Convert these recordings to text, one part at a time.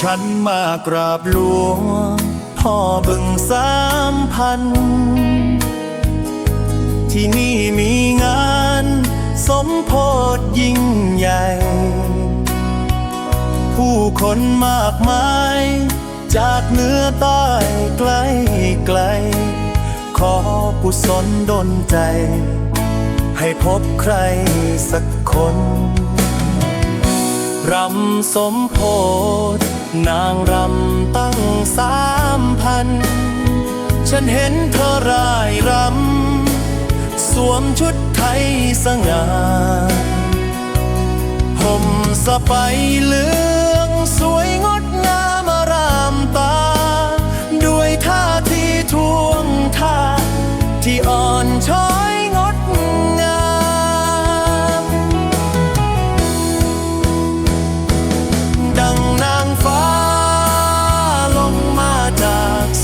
ฉันมากราบหลวงพ่อบึงสามพัน ที่นี่มีงานสมโพธยิ่งใหญ่ ผู้คนมากมาย จากเหนือใต้ไกลไกล ขอกุศลดลใจ ให้พบใครสักคนรำสมโพธ นางรำตั้งสามพัน ฉันเห็นเธอร่ายรำ สวมชุดไทยสง่าห่มสะไปเหลือ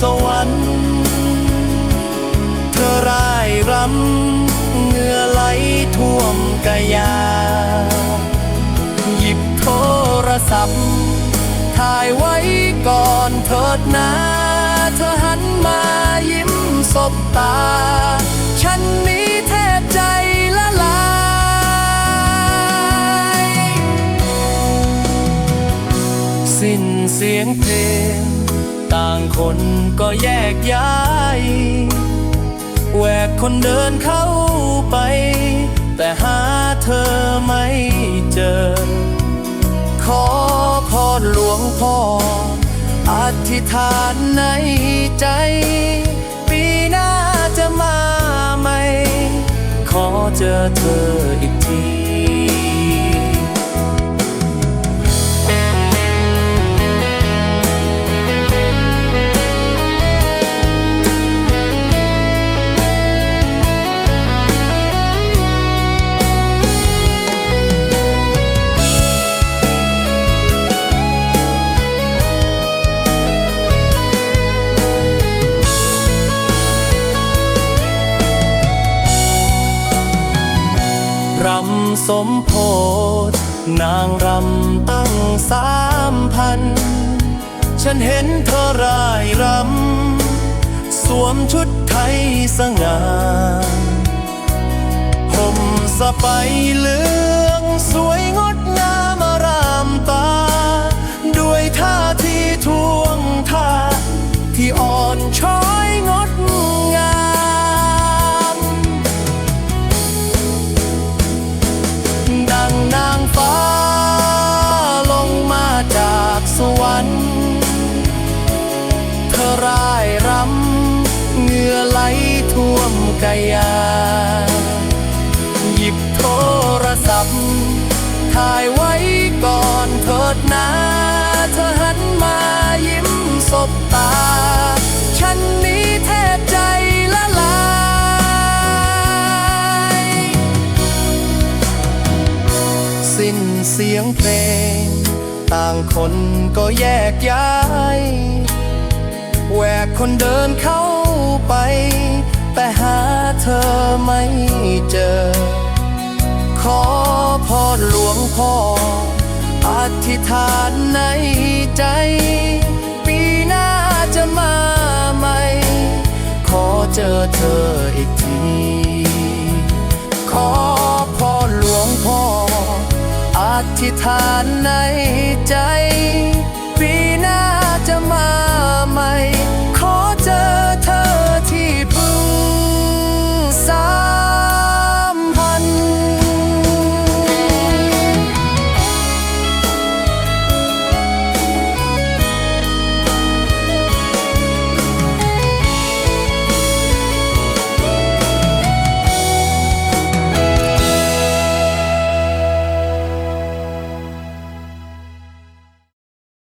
สวรรค์ เธอร่ายรำเหงื่อไหลท่วมกายา หยิบโทรศัพท์ ถ่ายไว้ก่อนเถิดนะเธอหันมายิ้มสบตา ฉันนี้แทบใจละลาย สิ้นเสียงเพลง คนก็แยกย้าย แหวกคนเดินเข้าไป แต่หาเธอไม่เจอ ขอพรหลวงพ่อ อธิษฐานในใจ ปีหน้าจะมาไหม ขอเจอเธออีกที สมโพธนางรำตั้งสามพัน ฉันเห็นเธอร่ายรำ สวมชุดไทยสง่าห่มสบายเหลืองสวยงดงามารามตา ด้วยท่าที่ท่วงท่าที่อ่อนช้อย ท่วมกายา หยิบโทรศัพท์ ถ่ายไว้ก่อนเถิดนะเธอหันมายิ้มสบตา ฉันนี้แทบใจละลาย สิ้นเสียงเพลง ต่างคนก็แยกย้าย แหวกคนเดินเข้าไป เธอไม่เจอ ขอพรหลวงพ่อ อธิษฐานในใจ ปีหน้าจะมาใหม่ ขอเจอเธออีกที ขอพรหลวงพ่อ อธิษฐานในใจ